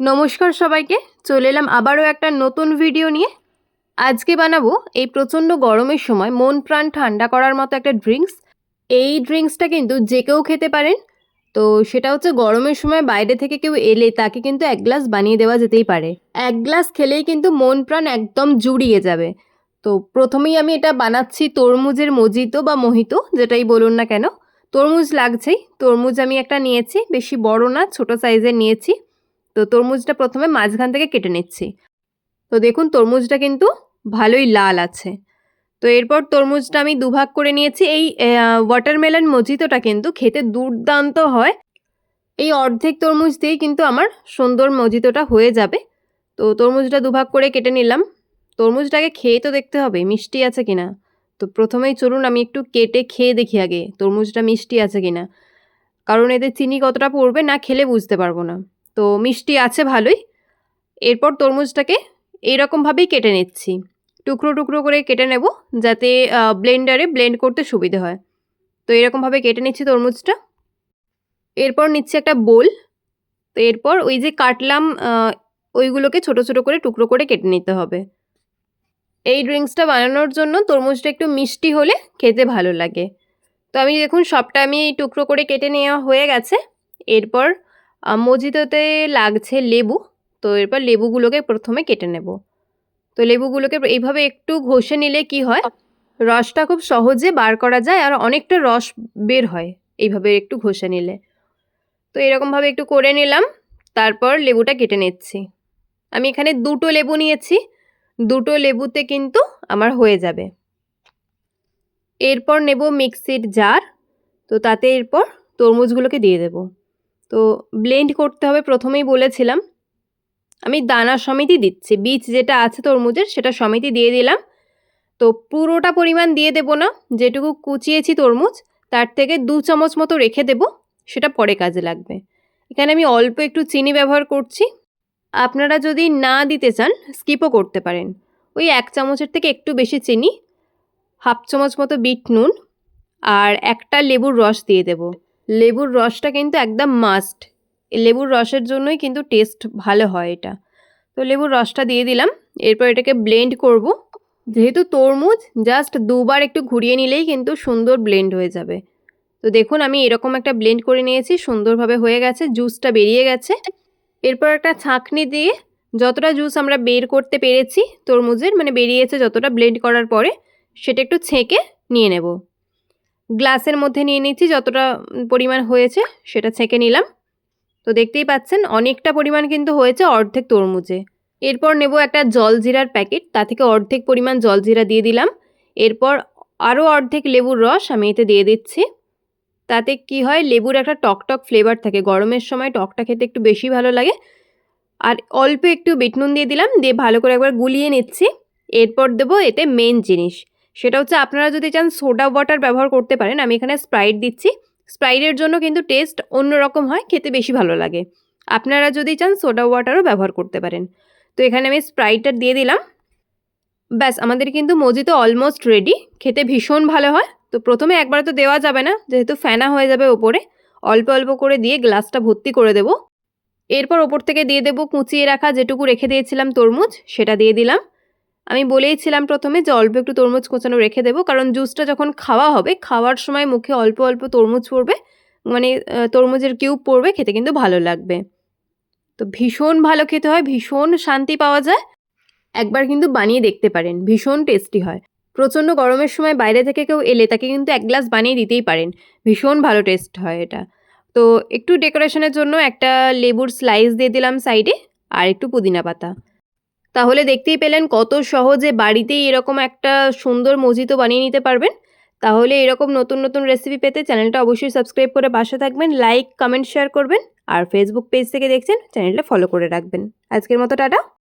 নমস্কার সবাইকে, চলে এলাম আবারও একটা নতুন ভিডিও নিয়ে। আজকে বানাবো এই প্রচণ্ড গরমের সময় মন প্রাণ ঠান্ডা করার মতো একটা ড্রিঙ্কস এই ড্রিঙ্কসটা কিন্তু যে কেউ খেতে পারেন। তো সেটা হচ্ছে গরমের সময় বাইরে থেকে কেউ এলে তাকে কিন্তু এক গ্লাস বানিয়ে দেওয়া যেতেই পারে। এক গ্লাস খেলেই কিন্তু মন প্রাণ একদম জুড়িয়ে যাবে। তো প্রথমেই আমি এটা বানাচ্ছি তরমুজের মজিতো বা মোহিতো, যেটাই বলুন না কেন। তরমুজ লাগছেই, তরমুজ আমি একটা নিয়েছি, বেশি বড় না, ছোট সাইজের নিয়েছি। তো তরমুজটা প্রথমে মাঝখান থেকে কেটে নিচ্ছি। তো দেখুন, তরমুজটা কিন্তু ভালোই লাল আছে। তো এরপর তরমুজটা আমি দুভাগ করে নিয়েছি। এই ওয়াটারমেলন মজিতোটা কিন্তু খেতে দুর্দান্ত হয়। এই অর্ধেক তরমুজ দিয়েই কিন্তু আমার সুন্দর মজিতোটা হয়ে যাবে। তো তরমুজটা দুভাগ করে কেটে নিলাম। তরমুজটাকে খেয়ে তো দেখতে হবে, মিষ্টি আছে কিনা। তো প্রথমেই চলুন, আমি একটু কেটে খেয়ে দেখি আগে, তরমুজটা মিষ্টি আছে কিনা। কারণ এতে চিনি কতটা পড়বে না খেলে বুঝতে পারব না। তো মিষ্টি আছে ভালোই। এরপর তরমুজটাকে এইরকমভাবেই কেটে নিচ্ছি। টুকরো টুকরো করে কেটে নেব যাতে ব্লেন্ডারে ব্লেন্ড করতে সুবিধে হয়। তো এরকমভাবে কেটে নিচ্ছি তরমুজটা। এরপর নিচ্ছি একটা বোল। তো এরপর ওই যে কাটলাম ওইগুলোকে ছোট ছোট করে টুকরো করে কেটে নিতে হবে। এই ড্রিঙ্কসটা বানানোর জন্য তরমুজটা একটু মিষ্টি হলে খেতে ভালো লাগে। তো আমি দেখুন সবটা আমি টুকরো করে কেটে নেওয়া হয়ে গেছে। এরপর মজিতোতে লাগছে লেবু। তো এরপর লেবুগুলোকে প্রথমে কেটে নেব। তো লেবুগুলোকে এইভাবে একটু ঘষে নিলে কি হয়? রসটা খুব সহজে বার করা যায় আর অনেকটা রস বের হয় এইভাবে একটু ঘষে নিলে। তো এরকমভাবে একটু করে নিলাম। তারপর লেবুটা কেটে নিচ্ছি। আমি এখানে দুটো লেবু নিয়েছি। দুটো লেবুতে কিন্তু আমার হয়ে যাবে। এরপর নেব মিক্সির জার। তো তাতে এরপর তরমুজগুলোকে দিয়ে দেব। তো ব্লেন্ড করতে হবে, প্রথমেই বলেছিলাম। আমি দানা সমিতি দিচ্ছি, বীজ যেটা আছে তরমুজের সেটা সমিতি দিয়ে দিলাম। তো পুরোটা পরিমাণ দিয়ে দেব না, যেটুকু কুচিয়েছি তরমুজ, তার থেকে দু চামচ মতো রেখে দেব, সেটা পরে কাজে লাগবে। এখানে আমি অল্প একটু চিনি ব্যবহার করছি। আপনারা যদি না দিতে চান স্কিপও করতে পারেন। ওই এক চামচের থেকে একটু বেশি চিনি, হাফ চামচ মতো বিট নুন, আর একটা লেবুর রস দিয়ে দেব। লেবুর রসটা কিন্তু একদম মাস্ট লেবুর রসের জন্যই কিন্তু টেস্ট ভালো হয় এটা। তো লেবুর রসটা দিয়ে দিলাম, এরপর এটাকে ব্লেন্ড করব। যেহেতু তরমুজ জাস্ট দুবার একটু ঘুরিয়ে নিলেই কিন্তু সুন্দর ব্লেন্ড হয়ে যাবে। তো দেখুন, আমি এরকম একটা ব্লেন্ড করে নিয়েছি, সুন্দরভাবে হয়ে গেছে জুসটা বেরিয়ে গেছে। এরপর একটা ছাঁকনি দিয়ে যতটা জুস আমরা বের করতে পেরেছি তরমুজের মানে বেরিয়েছে যতটা ব্লেন্ড করার পরে, সেটা একটু ছেঁকে নিয়ে নেব। গ্লাসের মধ্যে নিয়ে নিচ্ছি, যতটা পরিমাণ হয়েছে সেটা ছেঁকে নিলাম। তো দেখতেই পাচ্ছেন, অনেকটা পরিমাণ কিন্তু হয়েছে অর্ধেক তরমুজে। এরপর নেব একটা জলজিরার প্যাকেট, তা থেকে অর্ধেক পরিমাণ জলজিরা দিয়ে দিলাম। এরপর আরও অর্ধেক লেবুর রস আমি এতে দিয়ে দিচ্ছি। তাতে কি হয়, লেবুর একটা টকটক ফ্লেভার থাকে। গরমের সময় টকটা খেতে একটু বেশি ভালো লাগে। আর অল্প একটু বিটনুন দিয়ে দিলাম, দিয়ে ভালো করে একবার গুলিয়ে নিচ্ছি। এরপর দেবো এতে মেন জিনিস। সেটা হচ্ছে আপনারা যদি চান সোডা ওয়াটার ব্যবহার করতে পারেন, আমি এখানে স্প্রাইট দিচ্ছি। স্প্রাইটের জন্য কিন্তু টেস্ট অন্যরকম হয়, খেতে বেশি ভালো লাগে। আপনারা যদি চান সোডা ওয়াটারও ব্যবহার করতে পারেন। তো এখানে আমি স্প্রাইটটা দিয়ে দিলাম। ব্যাস, আমাদের কিন্তু মজিতো অলমোস্ট রেডি। খেতে ভীষণ ভালো হয়। তো প্রথমে একবার তো দেওয়া যাবে না, যেহেতু ফ্যানা হয়ে যাবে ওপরে। অল্প অল্প করে দিয়ে গ্লাসটা ভর্তি করে দেব। এরপর ওপর থেকে দিয়ে দেবো কুচিয়ে রাখা যেটুকু রেখে দিয়েছিলাম তরমুজ, সেটা দিয়ে দিলাম। আমি বলেইছিলাম প্রথমে যে অল্প একটু তরমুজ কোচানো রেখে দেবো, কারণ জুসটা যখন খাওয়া হবে, খাওয়ার সময় মুখে অল্প অল্প তরমুজ পড়বে মানে তরমুজের কিউব পড়বে, খেতে কিন্তু ভালো লাগবে। তো ভীষণ ভালো খেতে হয়, ভীষণ শান্তি পাওয়া যায়। একবার কিন্তু বানিয়ে দেখতে পারেন, ভীষণ টেস্টি হয়। প্রচণ্ড গরমের সময় বাইরে থেকে কেউ এলে তাকে কিন্তু এক গ্লাস বানিয়ে দিতেই পারেন, ভীষণ ভালো টেস্ট হয় এটা। তো একটু ডেকোরেশনের জন্য একটা লেবুর স্লাইস দিয়ে দিলাম সাইডে, আর একটু পুদিনা পাতা। তাহলে দেখতেই পেলেন কত সহজে বাড়িতেই এরকম একটা সুন্দর মজিতো বানিয়ে নিতে পারবেন। তাহলে এরকম নতুন নতুন রেসিপি পেতে চ্যানেলটা অবশ্যই সাবস্ক্রাইব করে পাশে থাকবেন লাইক কমেন্ট শেয়ার করবেন, আর ফেসবুক পেজ থেকে দেখছেন, চ্যানেলটা ফলো করে রাখবেন। আজকের মতো, টাটা!